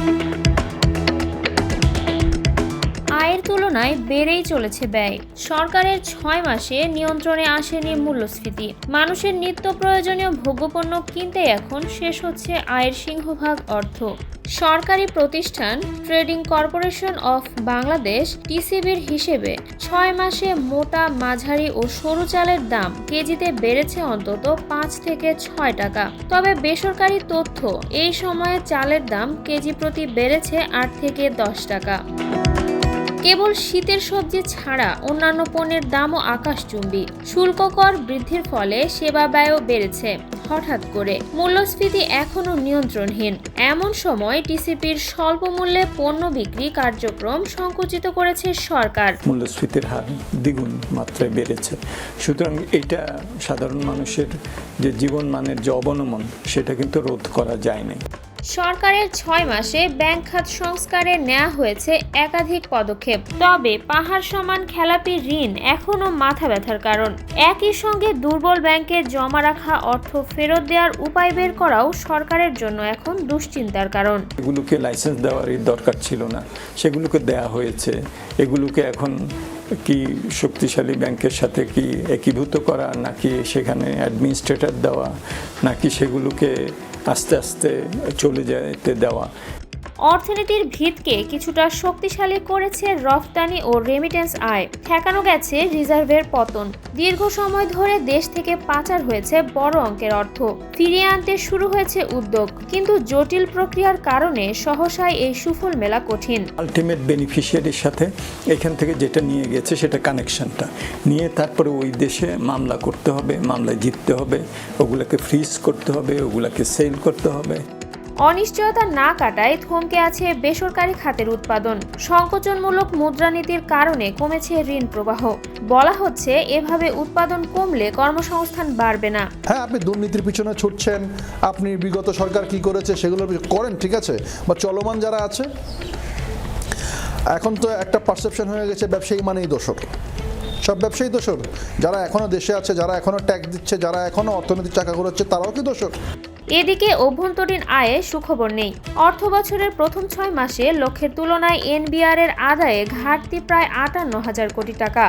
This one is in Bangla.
Thank you. আয়ের তুলনায় বেড়েই চলেছে ব্যয়। সরকারের ছয় মাসে নিয়ন্ত্রণে আসেনি মূল্যস্ফীতি। মানুষের নিত্য প্রয়োজনীয় ভোগ্যপণ্য কিনতে এখন শেষ হচ্ছে আয়ের সিংহভাগ অর্থ। সরকারি প্রতিষ্ঠান ট্রেডিং কর্পোরেশন অফ বাংলাদেশ টিসিবির হিসেবে ছয় মাসে মোটা মাঝারি ও সরু চালের দাম কেজিতে বেড়েছে অন্তত পাঁচ থেকে ছয় টাকা। তবে বেসরকারি তথ্য এই সময়ে চালের দাম কেজি প্রতি বেড়েছে আট থেকে দশ টাকা। কেবল শীতের সবজি ছাড়া অন্যান্য পণ্যের দামও আকাশচুম্বী। শুল্ক কর বৃদ্ধির ফলে সেবা ব্যয়ও বেড়েছে, হঠাৎ করে। মূল্যস্ফীতি এখনও নিয়ন্ত্রণহীন। এমন সময় টিসিপির স্বল্প মূল্যে পণ্য বিক্রি কার্যক্রম সংকুচিত করেছে সরকার। মূল্যস্ফীতির হার দ্বিগুণ মাত্রায় বেড়েছে। সুতরাং এটা সাধারণ মানুষের যে জীবনমানের যে অবনমন, সেটা কিন্তু রোধ করা যায়নি সরকারের ছয় মাসে ব্যাংক খাত সংস্কারে নেওয়া হয়েছে একাধিক পদক্ষেপ। তবে পাহাড় সমান খেলাপি ঋণ এখনও মাথা ব্যথার কারণ। একই সঙ্গে দুর্বল ব্যাংকে জমা রাখা অর্থ ফেরত দেওয়ার উপায় বের করাও সরকারের জন্য এখন দুশ্চিন্তার কারণ। এগুলোকে লাইসেন্স দেওয়ারই দরকার ছিল না। সেগুলোকে দেয়া হয়েছে। এগুলোকে এখন কি শক্তিশালী ব্যাংকের সাথে কি একীভূত করা, নাকি সেখানে অ্যাডমিনিস্ট্রেটর দেওয়া, নাকি সেগুলোকে আস্তে আস্তে চলে যেতে দেওয়া। অর্থনীতির ভিতকে কিছুটা শক্তিশালী করেছে রফতানি ও রেমিটেন্স আয়। ঠেকানো গেছে রিজার্ভের পতন। দীর্ঘ সময় ধরে দেশ থেকে পাচার হয়েছে বড় অঙ্কের অর্থ। ফিরিয়ে আনতে শুরু হয়েছে উদ্যোগ। কিন্তু জটিল প্রক্রিয়ার কারণে সহসায় এই সুফল মেলা কঠিন। আলটিমেট বেনিফিশিয়ারির সাথে এখান থেকে যেটা নিয়ে গেছে সেটা কানেকশনটা নিয়ে তারপরে ওই দেশে মামলা করতে হবে, মামলায় জিততে হবে, ওগুলোকে ফ্রিজ করতে হবে, ওগুলোকে সেল করতে হবে। অনিশ্চয়তা না কাটায় থমকে আছে বেসরকারি খাতের উৎপাদন। সংকোচনমূলক মুদ্রানীতির কারণে কমেছে ঋণ প্রবাহ। বলা হচ্ছে, এভাবে উৎপাদন কমলে কর্মসংস্থান বাড়বে না। হ্যাঁ আপনি দুর্নীতির পিছনে ছুটছেন। আপনি বিগত সরকার কি করেছে সেগুলো করেন, ঠিক আছে? বা চলমান যারা আছে, এখন তো একটা পারসেপশন হয়ে গেছে, ব্যবসায়ী মানেই দোষর সব ব্যবসায়ী দোষর। যারা এখনও দেশে আছে, যারা এখনও ট্যাক্স দিচ্ছে, যারা এখনও অর্থনৈতিক চাকা ঘুরাচ্ছে, তারাও কি দোষর? এদিকে অভ্যন্তরীণ আয়ে সুখবর নেই। অর্থ বছরের প্রথম ছয় মাসে লক্ষ্যের তুলনায় এনবিআর এর আদায়ে ঘাটতি প্রায় আটান্ন হাজার কোটি টাকা।